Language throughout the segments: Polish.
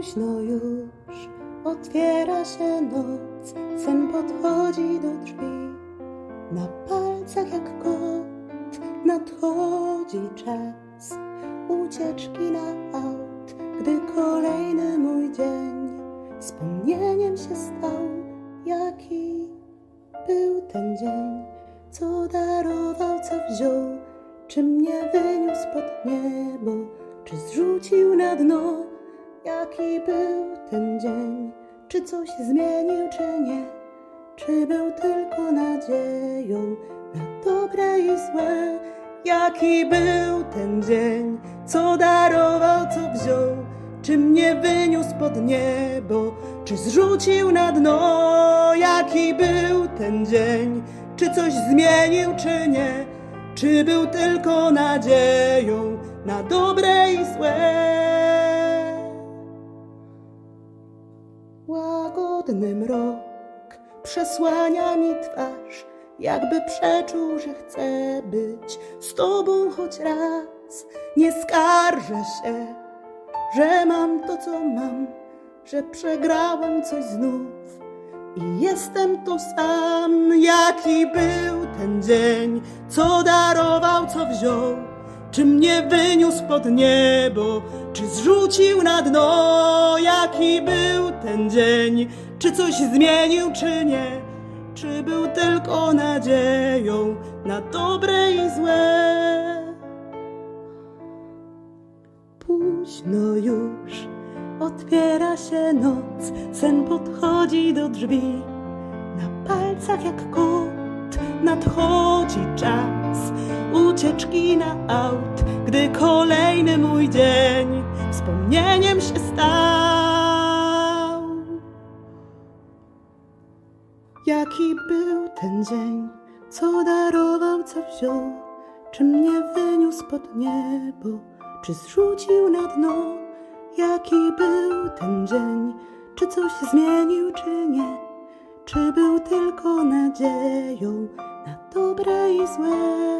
Późno już otwiera się noc, sen podchodzi do drzwi. Na palcach jak kot nadchodzi czas ucieczki na aut, gdy kolejny mój dzień wspomnieniem się stał. Jaki był ten dzień, co darował, co wziął, czy mnie wyniósł pod niebo, czy zrzucił na dno. Jaki był ten dzień, czy coś zmienił, czy nie, czy był tylko nadzieją na dobre i złe. Jaki był ten dzień, co darował, co wziął, czy mnie wyniósł pod niebo, czy zrzucił na dno. Jaki był ten dzień, czy coś zmienił, czy nie, czy był tylko nadzieją na dobre i złe. Łagodny mrok przesłania mi twarz, jakby przeczuł, że chcę być z tobą choć raz. Nie skarżę się, że mam to, co mam, że przegrałem coś znów i jestem tu sam. Jaki był ten dzień, co darował, co wziął, czy mnie wyniósł pod niebo, czy zrzucił na dno? Jaki był ten dzień, czy coś zmienił, czy nie? Czy był tylko nadzieją na dobre i złe? Późno już otwiera się noc, sen podchodzi do drzwi. Na palcach jak kot nadchodzi czas ucieczki na aut, gdy kolejny mój dzień wspomnieniem się stał. Jaki był ten dzień, co darował, co wziął, czy mnie wyniósł pod niebo, czy zrzucił na dno? Jaki był ten dzień, czy coś zmienił, czy nie, czy był tylko nadzieją na dobre i złe?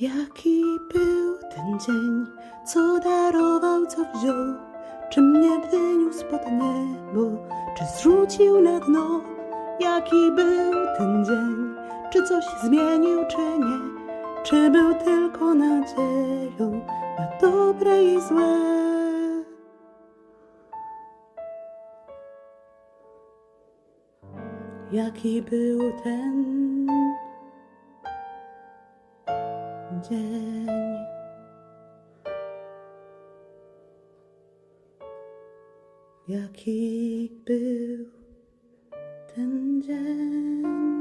Jaki był ten dzień, co darował, co wziął, czy mnie wyniósł pod niebo, czy zrzucił na dno? Jaki był ten dzień, czy coś zmienił, czy nie, czy był tylko nadzieją na dobre i złe? Jaki był ten dzień? Jaki był ten dzień?